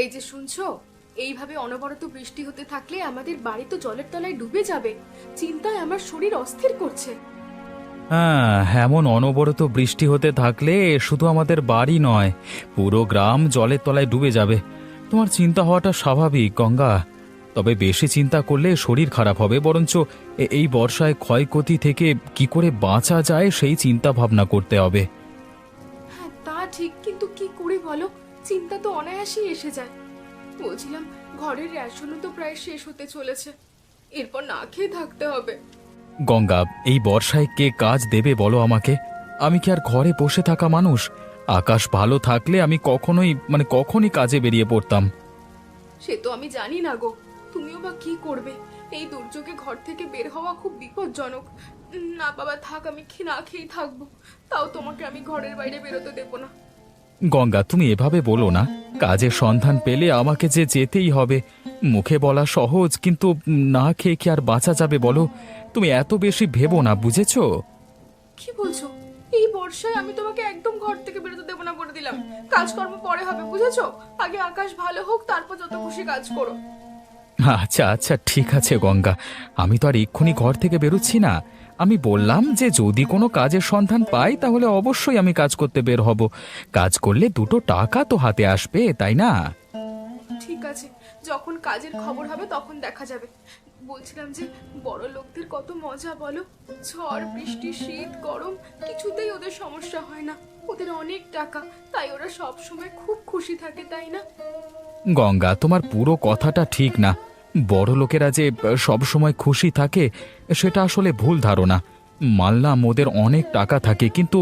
এই যে শুনছো এইভাবে অনবরত বৃষ্টি হতে থাকলে আমাদের বাড়ি তো জলের তলায় ডুবে যাবে। চিন্তায় আমার শরীর অস্থির করছে। হ্যাঁ এমন অনবরত বৃষ্টি হতে থাকলে শুধু আমাদের বাড়ি নয় পুরো গ্রাম জলের তলায় ডুবে যাবে। তোমার চিন্তা হওয়াটা স্বাভাবিক গঙ্গা। তবে বেশি চিন্তা করলে শরীর খারাপ হবে বরঞ্চ এই বর্ষায় ক্ষয়ক্ষতি থেকে কি করে বাঁচা যায় সেই চিন্তা ভাবনা করতে হবে। হ্যাঁ তা ঠিক কিন্তু কি করি বলো? চিন্তা তো অনায়াসেই এসে যায়। বলছিলাম ঘরের রেশনও তো প্রায় শেষ হতে চলেছে। এরপর না খেয়ে থাকতে হবে। গঙ্গা এই বর্ষায় কে কাজ দেবে বলো আমাকে? আমি কি আর ঘরে বসে থাকা মানুষ? আকাশ ভালো থাকলে আমি কখনোই মানে কখনই কাজে বেরিয়ে পড়তাম। সে তো আমি জানি না গো। তুমিও বা কি করবে? এই দুর্যোগে ঘর থেকে বের হওয়া খুব বিপজ্জনক। না বাবা থাক আমি না খেয়েই থাকব। তাও তোমাকে আমি ঘরের বাইরে বেরোতে দেবো না। গঙ্গা তুমি এভাবে বলো না। কাজের সন্ধান পেলে আমাকে যে যেতেই হবে। মুখে বলা সহজ কিন্তু না খেয়ে কি আর বাঁচা যাবে বলো? তুমি এত বেশি ভেবো না বুঝেছ? কি বলছো? এই বর্ষায় আমি তোমাকে একদম ঘর থেকে বেরোতে দেবো না বলে দিলাম। কাজকর্ম পরে হবে বুঝেছ? আগে আকাশ ভালো হোক তারপর যত খুশি কাজ করো। আচ্ছা আচ্ছা ঠিক আছে গঙ্গা। আমি তো আর এক্ষুনি ঘর থেকে বেরোচ্ছি না। আমি বললাম যে যদি কোনো কাজের সন্ধান পাই তাহলে অবশ্যই আমি কাজ করতে বের হব। কাজ করলে দুটো টাকা তো হাতে আসবে তাই না? ঠিক আছে। যখন কাজের খবর হবে তখন দেখা যাবে। বলছিলাম যে বড় লোকদের কত মজা বলো? ঝড় বৃষ্টি শীত গরম কিছুতেই ওদের সমস্যা হয় না। ওদের অনেক টাকা তাই ওরা সব সময় খুব খুশি থাকে তাই না? গঙ্গা তোমার পুরো কথাটা ঠিক না। বড় লোকেরা যে সব সময় খুশি থাকে, সেটা আসলে ভুল ধারণা। মানলাম ওদের অনেক টাকা থাকে, কিন্তু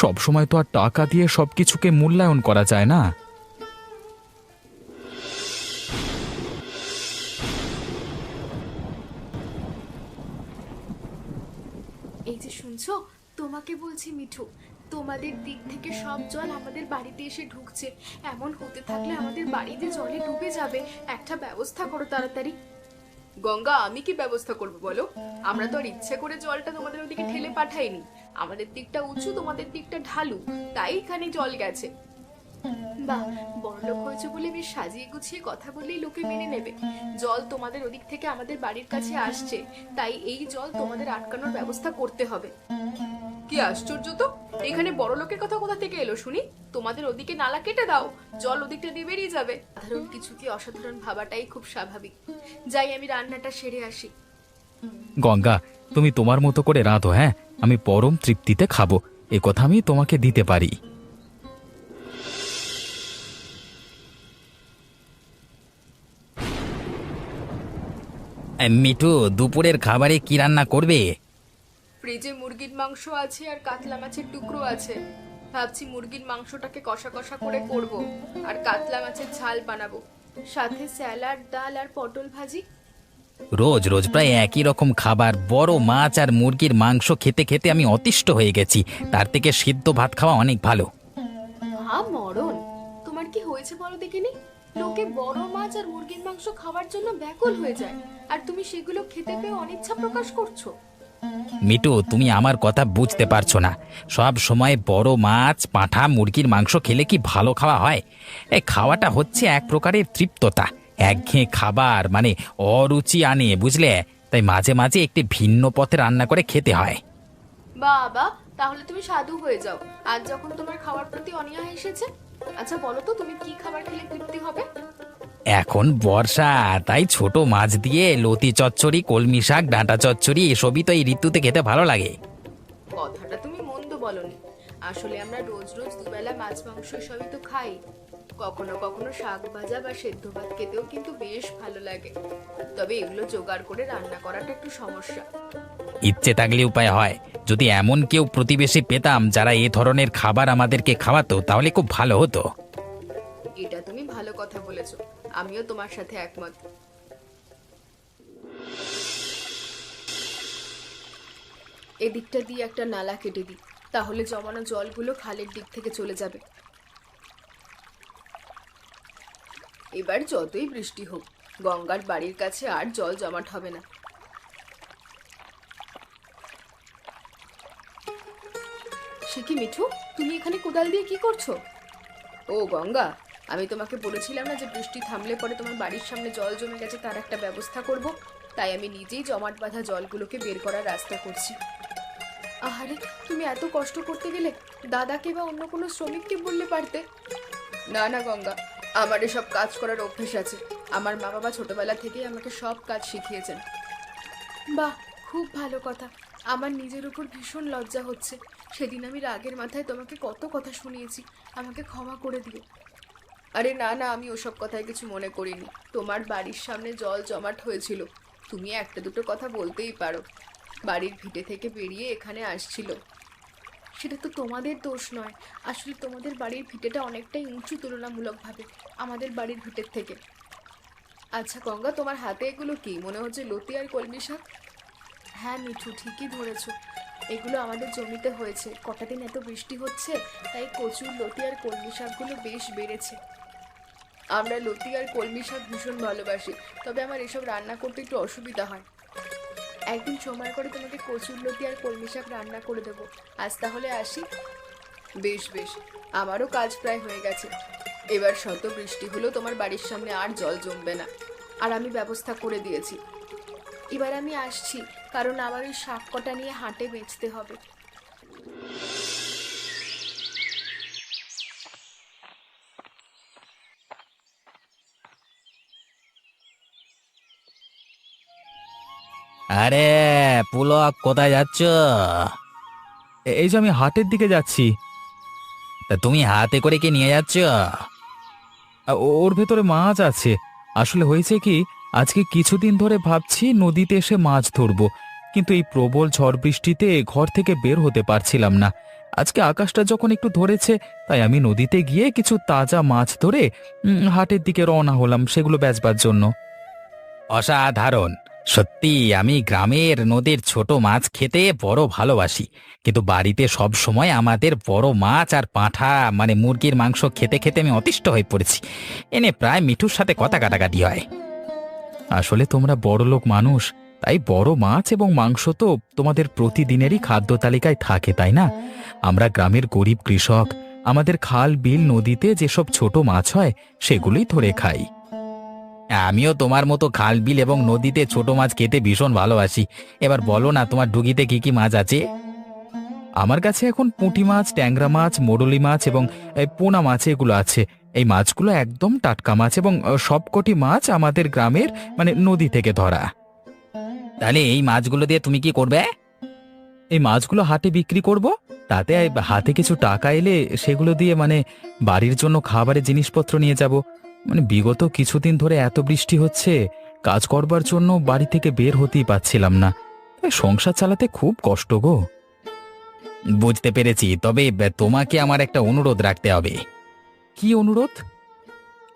সব সময় তো আর টাকা দিয়ে সব কিছুকে মূল্যায়ন করা যায় না। এই যে শুনছো, তোমাকে বলছি মিঠু তোমাদের দিক থেকে সব জল আমাদের বাড়িতে এসে ঢুকছে। এমন হতে থাকলে আমাদের বাড়ি যে জলে ডুবে যাবে। একটা ব্যবস্থা করো তাড়াতাড়ি। গঙ্গা, আমি কি ব্যবস্থা করব বলো? আমরা তো আর ইচ্ছে করে জলটা তোমাদের ওদিকে ঠেলে পাঠাইনি। আমাদের দিকটা উঁচু, তোমাদের দিকটা ঢালু। তাই এখানে জল গেছে। বাহ বড়লোক হয়েছে বলে বেশ সাজিয়ে গুছিয়ে কথা বললেই লোকে মেনে নেবে। জল তোমাদের ওদিক থেকে আমাদের বাড়ির কাছে আসছে। তাই এই জল তোমাদের আটকানোর ব্যবস্থা করতে হবে। কি আশ্চর্য তো? এখানে বড় লোকের কথা কোথা থেকে এলো শুনি? তোমাদের ওদিকে নালা কেটে দাও জল ওদিকটা দিয়ে বেরিয়ে যাবে। সাধারণ কিছু কি অসাধারণ ভাবাটাই খুব স্বাভাবিক। যাই আমি রান্নাটা সেরে আসি। গঙ্গা তুমি তোমার মতো করে রাঁধো হ্যাঁ? আমি পরম তৃপ্তিতে খাব। এ কথা আমি তোমাকে দিতে পারি। মিঠু দুপুরের খাবারে কি রান্না করবে? ফ্রিজে মুরগির মাংস আছে আর কাতলা মাছের টুকরো আছে। ভাবছি মুরগির মাংসটাকে কষা কষা করে করব আর কাতলা মাছের ঝাল বানাবো। সাথে স্যালাড ডাল আর পটল ভাজি। রোজ রোজ প্রায় একই রকম খাবার বড় মাছ আর মুরগির মাংস খেতে খেতে আমি অতিষ্ঠ হয়ে গেছি। তার থেকে সিদ্ধ ভাত খাওয়া অনেক ভালো। মরণ। তোমার কি হয়েছে বলো দেখিনি? লোকে বড় মাছ আর মুরগির মাংস খাওয়ার জন্য ব্যাকুল হয়ে যায়। আর তুমি সেগুলো খেতে পেয়ে অনিচ্ছা প্রকাশ করছ। মিটু, তুমি আমার কথা বুঝতে পারছ না। সব সময় বড় মাছ, পাঁঠা, মুরগির মাংস খেলে কি ভালো খাওয়া হয়? এই খাওয়াটা হচ্ছে এক প্রকারের তৃপ্ততা। একঘেয়ে খাবার মানে অরুচি আনে, বুঝলে? তাই মাঝে মাঝে একটি ভিন্ন পথে রান্না করে খেতে হয়। বাবা, তাহলে তুমি সাধু হয়ে যাও। আজ যখন তোমার খাওয়ার প্রতি অনীহা এসেছে আচ্ছা বলো তো, তুমি কি খাবার খেলে তৃপ্তি হবে? এখন বর্ষা তাই ছোট মাছ দিয়ে লতি চচ্চড়ি কলমি শাক ডাঁটা চচ্চড়ি এসবই তো এই ঋতুতে খেতে ভালো লাগে। কথাটা তুমি মন্দ বলনি। আসলে আমরা রোজ রোজ দুবেলা মাছ মাংস সবই তো খাই। কখনো কখনো শাক ভাজা বা সেদ্ধ ভাত খেতেও কিন্তু বেশ ভালো লাগে। তবে এগুলো জোগাড় করে রান্না করাটা একটু সমস্যা। ইচ্ছে থাকলে উপায় হয়। যদি এমন কেউ প্রতিবেশী পেতাম যারা এ ধরনের খাবার আমাদেরকে খাওয়াতো তাহলে খুব ভালো হতো। এটা তুমি ভালো কথা বলেছ। আমিও তোমার সাথে একমত। এদিকটা দিয়ে একটা নালা কেটে দিই, তাহলে জমানো জলগুলো খালের দিক থেকে চলে যাবে। এবার যতই বৃষ্টি হোক, গঙ্গার বাড়ির কাছে আর জল জমাট হবে না। সে কি মিঠু, তুমি এখানে কোদাল দিয়ে কি করছ? ও গঙ্গা আমি তোমাকে বলেছিলাম না যে বৃষ্টি থামলে পরে তোমার বাড়ির সামনে জল জমে গেছে, তার একটা ব্যবস্থা করব। তাই আমি নিজেই জমাট বাঁধা জলগুলোকে বের করার রাস্তা করছি। আহারে, তুমি এত কষ্ট করতে গেলে দাদাকে বা অন্য কোনো শ্রমিককে বললে পারতে? না না, গঙ্গা, আমার এসব কাজ করার অভ্যেস আছে। আমার মা বাবা ছোটবেলা থেকেই আমাকে সব কাজ শিখিয়েছেন। বাহ, খুব ভালো কথা। আমার নিজের উপর ভীষণ লজ্জা হচ্ছে। সেদিন আমি রাগের মাথায় তোমাকে কত কথা শুনিয়েছি। আমাকে ক্ষমা করে দিও। আরে না না, আমি ওসব কথায় কিছু মনে করিনি। তোমার বাড়ির সামনে জল জমাট হয়েছিল। তুমি একটা দুটো কথা বলতেই পারো। বাড়ির ভিটে থেকে বেরিয়ে এখানে আসছিল। সেটা তো তোমাদের দোষ নয়। আসলে তোমাদের বাড়ির ভিটেটা অনেকটাই উঁচু তুলনামূলকভাবে আমাদের বাড়ির ভিটের থেকে। আচ্ছা গঙ্গা, তোমার হাতে এগুলো কি? মনে হচ্ছে লতি আর কলমি শাক। হ্যাঁ মিঠু, ঠিকই ধরেছ। এগুলো আমাদের জমিতে হয়েছে। কটা দিন এত বৃষ্টি হচ্ছে, তাই কচুর লতি আর কলমি শাকগুলো বেশ বেড়েছে। আমরা লতি আর কলমি শাক ভীষণ ভালোবাসি, তবে আমার এসব রান্না করতে একটু অসুবিধা হয়। একদিন সময় করে তোমাকে কচুর লতি আর কলমি শাক রান্না করে দেবো। আজ তাহলে আসি? বেশ বেশ, আমারও কাজ প্রায় হয়ে গেছে। এবার শত বৃষ্টি হলেও তোমার বাড়ির সামনে আর জল জমবে না। আর আমি ব্যবস্থা করে দিয়েছি। এবার আমি আসছি, কারণ আমার ওই শাক কটা নিয়ে হাটে বেচতে হবে। আরে পুলক কোথায় যাচ্ছ? এই যে আমি হাটের দিকে যাচ্ছি। তা তুমি হাতে করে কি নিয়ে যাচ্ছ? আ, ওর ভেতরে মাছ আছে। আসলে হয়েছে কি আজকে কিছুদিন ধরে ভাবছি নদীতে এসে মাছ ধরবো। কিন্তু এই প্রবল ঝড় বৃষ্টিতে ঘর থেকে বের হতে পারছিলাম না। আজকে আকাশটা যখন একটু ধরেছে তাই আমি নদীতে গিয়ে কিছু তাজা মাছ ধরে উম, হাটের দিকে রওনা হলাম সেগুলো বেচবার জন্য। অসাধারণ। সত্যি, আমি গ্রামের নদীর ছোট মাছ খেতে বড় ভালোবাসি। কিন্তু বাড়িতে সব সময় আমাদের বড় মাছ আর পাঁঠা মানে মুরগির মাংস খেতে খেতে আমি অতিষ্ঠ হয়ে পড়েছি। এনে প্রায় মিঠুর সাথে কথা কাটাকাটি হয়। আসলে তোমরা বড় লোক মানুষ, তাই বড় মাছ এবং মাংস তো তোমাদের প্রতিদিনেরই খাদ্য তালিকায় থাকে, তাই না? আমরা গ্রামের গরিব কৃষক, আমাদের খাল, বিল, নদীতে যেসব ছোট মাছ হয়, সেগুলোই ধরে খাই। আমিও তোমার মতো খাল, বিল এবং নদীতে ছোট মাছ খেতে ভীষণ ভালোবাসি। এবার বলো না, তোমার ডুগিতে কি কি মাছ আছে? আমার কাছে এখন পুঁটি মাছ, ট্যাংরা মাছ মোডলি মাছ এবং পোনা মাছ এগুলো আছে। এই মাছগুলো একদম টাটকা মাছ এবং সবকটি মাছ আমাদের গ্রামের মানে নদী থেকে ধরা। তাহলে এই মাছগুলো দিয়ে তুমি কি করবে? এই মাছগুলো হাটে বিক্রি করব, তাতে হাতে কিছু টাকা এলে সেগুলো দিয়ে মানে বাড়ির জন্য খাবারের জিনিসপত্র নিয়ে যাব। মানে বিগত কিছুদিন ধরে এত বৃষ্টি হচ্ছে, কাজ করবার জন্য বাড়ি থেকে বের হতেই পারছিলাম না। সংসার চালাতে খুব কষ্ট গো। বুঝতে পেরেছি, তবে তোমাকে আমার একটা অনুরোধ রাখতে হবে। কি অনুরোধ?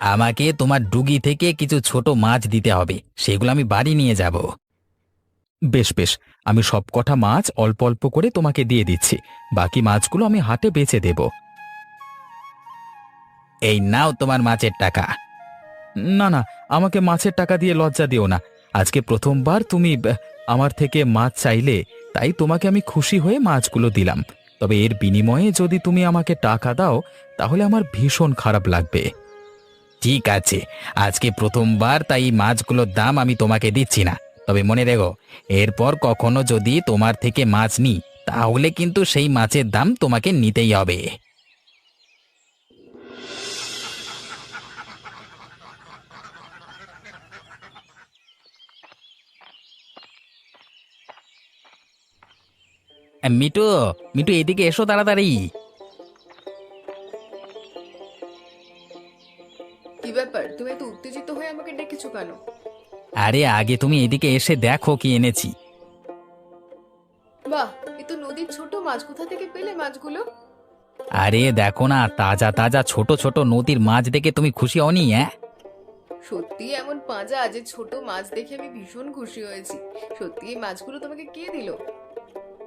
আমাকে তোমার ডুগি থেকে কিছু ছোট মাছ দিতে হবে, সেগুলো আমি বাড়ি নিয়ে যাব। বেশ বেশ, আমি সব কটা মাছ অল্প অল্প করে তোমাকে দিয়ে দিচ্ছি, বাকি মাছগুলো আমি হাটে বেচে দেব। এই নাও তোমার মাছের টাকা। না না, আমাকে মাছের টাকা দিয়ে লজ্জা দিও না। আজকে প্রথমবার তুমি আমার থেকে মাছ চাইলে, তাই তোমাকে আমি খুশি হয়ে মাছগুলো দিলাম। তবে এর বিনিময়ে যদি তুমি আমাকে টাকা দাও, তাহলে আমার ভীষণ খারাপ লাগবে। ঠিক আছে, আজকে প্রথমবার তাই মাছগুলোর দাম আমি তোমাকে দিচ্ছি না। তবে মনে রেখো, এরপর কখনো যদি তোমার থেকে মাছ নিই, তাহলে কিন্তু সেই মাছের দাম তোমাকে নিতেই হবে। মিটু মিটু এদিকে এসো তাড়াতাড়ি। কি ব্যাপার? তুমি এত উত্তেজিত হয়ে আমাকে ডেকেছো কেন? আরে আগে তুমি এদিকে এসে দেখো কি এনেছি। বাহ এ তো নদীর ছোট মাছ। কোথা থেকে পেলে মাছগুলো? আরে দেখো না তাজা তাজা ছোট ছোট নদীর মাছ দেখে তুমি খুশি হওনি হ্যাঁ সত্যি এমন পাঁজা যে ছোট মাছ দেখে আমি ভীষণ খুশি হয়েছি। সত্যি এই মাছগুলো তোমাকে কে দিল?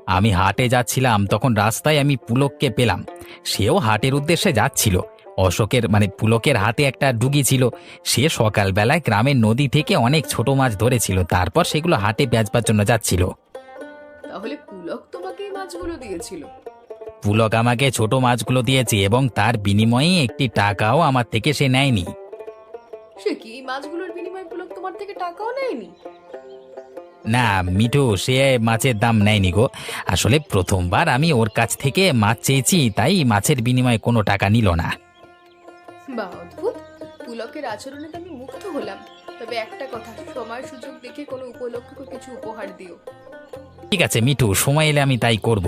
আমি হাটে যাচ্ছিলাম তখন রাস্তায় আমি পুলককে পেলাম। সেও হাটের উদ্দেশ্যে যাচ্ছিল। অশোকের মানে পুলকের হাতে একটা ডুগি ছিল। সে সকালবেলায় গ্রামের নদী থেকে অনেক ছোট মাছ ধরেছিল। তারপর সেগুলো হাটে বেচবার জন্য যাচ্ছিল। তাহলে পুলক তোমাকে এই মাছগুলো দিয়েছিল? পুলক আমাকে ছোট মাছগুলো দিয়েছে এবং তার বিনিময়ে একটি টাকাও আমার থেকে সে নেয়নি। সে কি এই মাছগুলোর বিনিময়ে পুলক তোমার থেকে টাকাও নেয়নি? না মিঠু সে মাছের দাম নেয়নি গো। আসলে প্রথমবার আমি ওর কাছ থেকে মাছ চেয়েছি তাই মাছের বিনিময়ে কোনো টাকা নিল না। বা অদ্ভুত। পুলকের আচরণে তো আমি মুগ্ধ হলাম। তবে একটা কথা সময় সুযোগ দেখে কোনো কিছু উপহার দিও। ঠিক আছে মিঠু সময় এলে আমি তাই করব।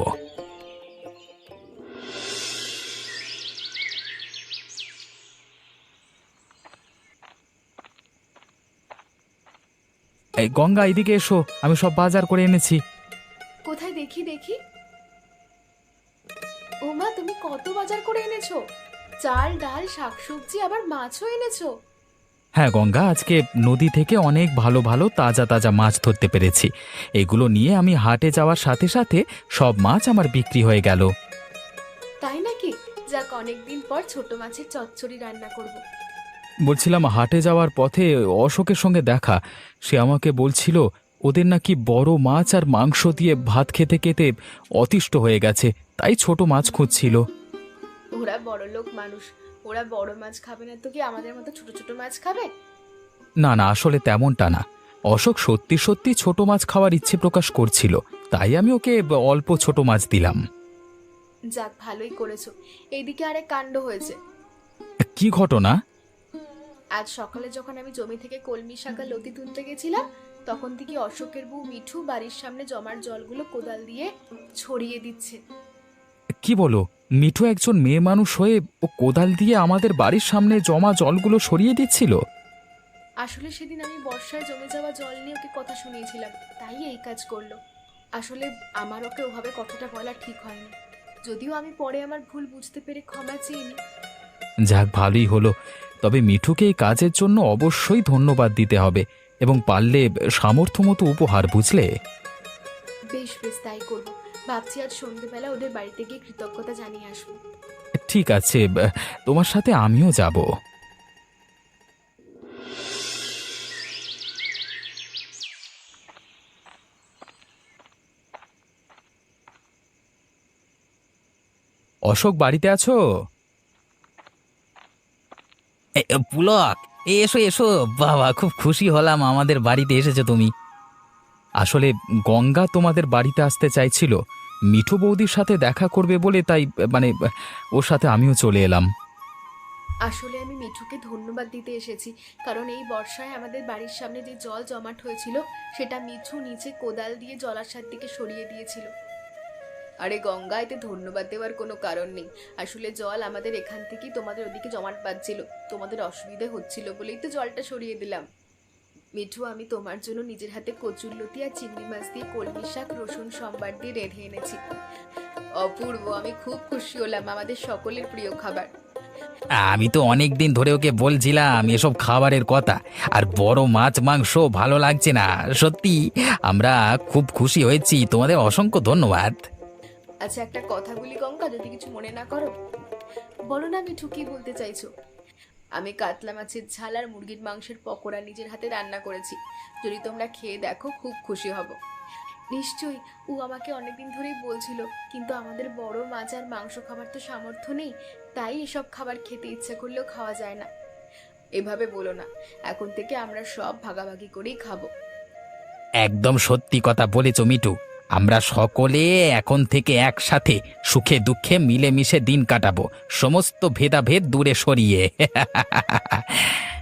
এই গঙ্গা এদিকে এসো আমি সব বাজার করে এনেছি। কোথায় দেখি দেখি? ও মা তুমি কত বাজার করে এনেছো? চাল ডাল শাকসবজি আবার মাছও এনেছো? হ্যাঁ গঙ্গা আজকে নদী থেকে অনেক ভালো ভালো তাজা তাজা মাছ ধরতে পেরেছি। এগুলো নিয়ে আমি হাটে যাওয়ার সাথে সাথে সব মাছ আমার বিক্রি হয়ে গেল। তাই নাকি? যাক অনেকদিন পর ছোট মাছের চচ্চড়ি রান্না করব। বলছিলাম হাটে যাওয়ার পথে অশোকের সঙ্গে দেখা। সে আমাকে বলছিল ওদের নাকি বড় মাছ আর মাংস দিয়ে ভাত খেতে খেতে অতিষ্ঠ হয়ে গেছে তাই ছোট মাছ খুঁজছিল। ওরা বড় লোক মানুষ ওরা বড় মাছ খাবে না তো কি আমাদের মতো ছোট ছোট মাছ খাবে? না না আসলে তেমনটা না। অশোক সত্যি সত্যি ছোট মাছ খাওয়ার ইচ্ছে প্রকাশ করছিল তাই আমি ওকে অল্প ছোট মাছ দিলাম। যাক ভালোই করেছ। এইদিকে আরেক কাণ্ড হয়েছে। কি ঘটনা? আজ সকালে যখন আমি জমি থেকে কলমি শাকা লতি তুলতে গেছিলাম তখন থেকে অশোকের বউ মিঠু বাড়ির সামনে জমার জলগুলো কোদাল দিয়ে ছড়িয়ে দিচ্ছে। কি বলো? মিঠু একজন মেয়ে মানুষ হয়ে ও কোদাল দিয়ে আমাদের বাড়ির সামনে জমা জলগুলো সরিয়ে দিচ্ছিল? আসলে সেদিন আমি বর্ষায় জমে যাওয়া জল নিয়ে ওকে কথা শুনিয়েছিলাম তাই এই কাজ করল। আসলে আমার ওকে ওভাবে কথাটা বলা ঠিক হয়নি। যদিও আমি পরে আমার ভুল বুঝতে পেরে ক্ষমা চেয়ে যাক ভালোই হলো। তবে মিঠুকে এই কাজের জন্য অবশ্যই ধন্যবাদ দিতে হবে এবং পারলে সামর্থ্য মতো উপহার বুঝলে? বেশ বেশ তাই করব। ভাবছি আজ ওদের বাড়িতে গিয়ে কৃতজ্ঞতা জানিয়ে আসব। ঠিক আছে তোমার সাথে আমিও যাব। অশোক বাড়িতে আছো? পুলক এসো এসো। বাবা, খুব খুশি হলাম, আমাদের বাড়িতে এসেছ তুমি। আসলে গঙ্গা তোমাদের বাড়িতে আসতে চাইছিল। মিঠু বৌদির সাথে দেখা করবে বলে তাই মানে ওর সাথে আমিও চলে এলাম। আসলে আমি মিঠুকে ধন্যবাদ দিতে এসেছি, কারণ এই বর্ষায় আমাদের বাড়ির সামনে যে জল জমাট হয়েছিল, সেটা মিঠু নিচে কোদাল দিয়ে জলাশয়ের দিকে সরিয়ে দিয়েছিল। আরে গঙ্গা, এতে ধন্যবাদ দেওয়ার কোনো কারণ নেই। আসলে জল আমাদের এখান থেকেই তোমাদের ওদিকে জমাট বাঁধছিল। তোমাদের অসুবিধে হচ্ছিল বলেই তো জলটা সরিয়ে দিলাম। মিঠু, আমি তোমার জন্য নিজের হাতে কচুরলতি আর চিংড়ি মাছ দিয়ে কলমি শাক, রসুন, সম্বার দিয়ে রেঁধে এনেছি। অপূর্ব, আমি খুব খুশি হলাম আমাদের সকলের প্রিয় খাবার। আমি তো অনেক দিন ধরে ওকে বলছিলাম এসব খাবারের কথা। আর বড় মাছ, মাংস ভালো লাগছে না। সত্যি, আমরা খুব খুশি হয়েছি। তোমাদের অসংখ্য ধন্যবাদ। আচ্ছা একটা কথা বলি গঙ্গা, যদি কিছু মনে না করো। বলো না মিঠু কি বলতে চাইছো। আমি কাতলা মাছের ঝাল আর মুরগির মাংসের পকোড়া নিজের হাতে রান্না করেছি। যদি তোমরা খেয়ে দেখো, খুব খুশি হব। নিশ্চয়ই, ও আমাকে অনেকদিন ধরেই বলছিল, কিন্তু আমাদের বড় মাছ আর মাংস খাবার তো সামর্থ্য নেই, তাই এসব খাবার খেতে ইচ্ছা করলেও খাওয়া যায় না। এভাবে বলো না, এখন থেকে আমরা সব ভাগাভাগি করেই খাব। একদম সত্যি কথা বলেছ মিটু আমরা সকলে এখন থেকে একসাথে সুখে দুঃখে মিলেমিশে দিন কাটাবো। সমস্ত ভেদাভেদ দূরে সরিয়ে।